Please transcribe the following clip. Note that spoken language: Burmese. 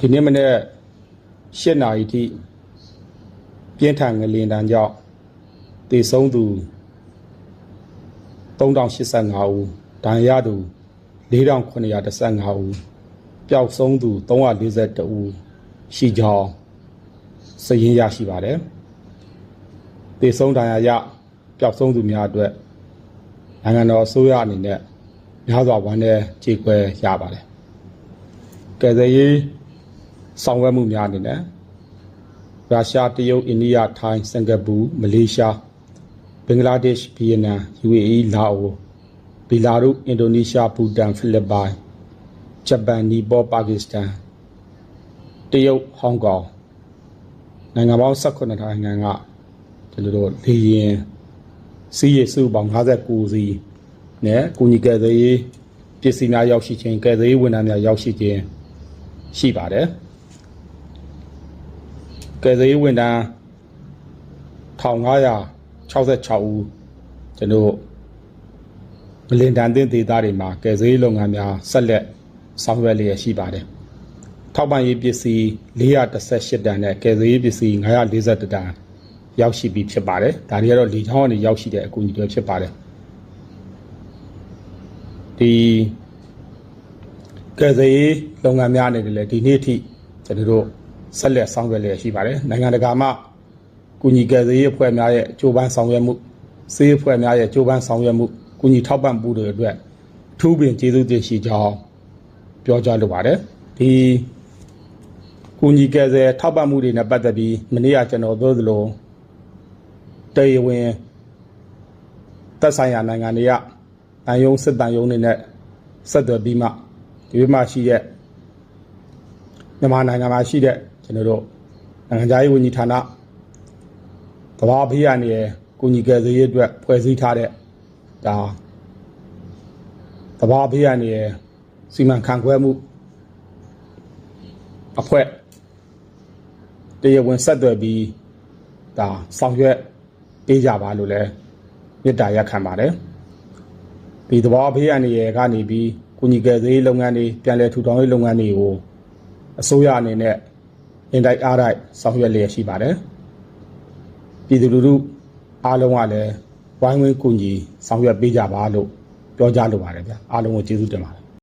ဒီနေ့မနေ့၈နာရီထိပြင်းထန်ငလင်တန်းကြောင့်တေဆုံးသူ3085ဦးဒဏ်ရာရသူ4915ဦးပျောက်ဆုံးသူ342ဦးရှိကြောင်းစည်ရင်းရရှိပါတယ်တေဆုံးဒဏ်ရာရပျောက်ဆုံးသူများအတွက်နိုင်ငံတော်အစိုးရအနေနဲ့များစွာဝမ်းနည်းကြေကွဲရပါတယ်ကယ်ဆယ်ရေး ဆောင်ရွက်မှုများအနေနဲ့ရုရှားတရုတ်အိန္ဒိယထိုင်းစင်ကာပူမလေးရှားဘင်္ဂလားဒေ့ရှ်ဗီယက်နမ် UAE လာအိုဘီလာရုစ်အင်ဒိုနီးရှားဘူတန်ဖိလစ်ပိုင်ဂျပန်နီပေါပါကစ္စတန်တရုတ်ဟောင်ကောင်နိုင်ငံပေါင်း18နိုင်ငံကကျွန်တော်တို့လေရင်စီးရစုပေါင်း59စီးနဲ့ကုညီကယ်ဆယ်ရေးပစ္စည်းများရောက်ရှိခြင်းကယ်ဆယ်ရေးဝန်ထမ်းများရောက်ရှိခြင်းရှိပါတယ် ကယ်ဆယ်ရေးဝန်ထမ်း1566ဦးကျွန်တော်မလင်တန်တဲ့ဒေသတွေမှာကယ်ဆယ်ရေးလုပ်ငန်းများဆက်လက်ဆောင်ရွက်လျက်ရှိပါတယ်ထောက်ပံ့ရေးပစ္စည်း418တန်နဲ့ကယ်ဆယ်ရေးပစ္စည်း941တန်ရောက်ရှိပြီဖြစ်ပါတယ်ဒါတွေကတော့လေချောင်းကနေရောက်ရှိတဲ့အကူအညီတွေဖြစ်ပါတယ်ဒီကယ်ဆယ်ရေးလုပ်ငန်းများအနေနဲ့လည်းဒီနေ့ထိကျွန်တော်တို့ ဆက်လက်ဆောင်ရွက်လျက်ရှိပါတယ်နိုင်ငံတကာမှကုညီကယ်ဆယ်ရေးအဖွဲ့များရဲ့ကြိုးပမ်းဆောင်ရွက်မှုစေးအဖွဲ့များရဲ့ကြိုးပမ်းဆောင်ရွက်မှုကုညီထောက်ပံ့မှုတွေအတွက်အထူးပင်ကျေးဇူးတင်ရှိကြောင်းပြောကြားလိုပါတယ်ဒီကုညီကယ်ဆယ်ထောက်ပံ့မှုတွေနဲ့ပတ်သက်ပြီးမနေ့ကကျွန်တော်ပြောသလိုတရားဝင်သက်ဆိုင်ရာနိုင်ငံတွေကတန်ယုံစစ်တန်ယုံတွေနဲ့ဆက်သွယ်ပြီးမှဒီဘက်မှာရှိတဲ့မြန်မာနိုင်ငံမှာရှိတဲ့ ကျွန်တော်တို့နိုင်ငံသားရေးဝန်ကြီးဌာနကဘာဖေးရနေရကုညီကယ်ဆယ်ရေးအတွက်ဖွဲ့စည်းထားတဲ့ဒါကဘာဖေးရနေရစီမံခန့်ခွဲမှုအဖွဲ့တရားဝင်ဆက်သွယ်ပြီးဒါဆောင်ရွက်ပေးကြပါလို့လည်းမေတ္တာရက်ခံပါတယ်ဒီသဘောဖေးရနေရကနေပြီးကုညီကယ်ဆယ်ရေးလုပ်ငန်းတွေပြန်လည်ထူထောင်ရေးလုပ်ငန်းတွေကိုအစိုးရအနေနဲ့ အင်တိုက်အားတိုက်ဆောင်ရွက်လျက်ရှိပါတယ်ပြည်သူလူထုအားလုံးကလည်းဝိုင်းဝန်းကူညီဆောင်ရွက်ပေးကြပါလို့ပြောကြားလိုပါတယ်ဗျာအားလုံးကိုကျေးဇူးတင်ပါတယ်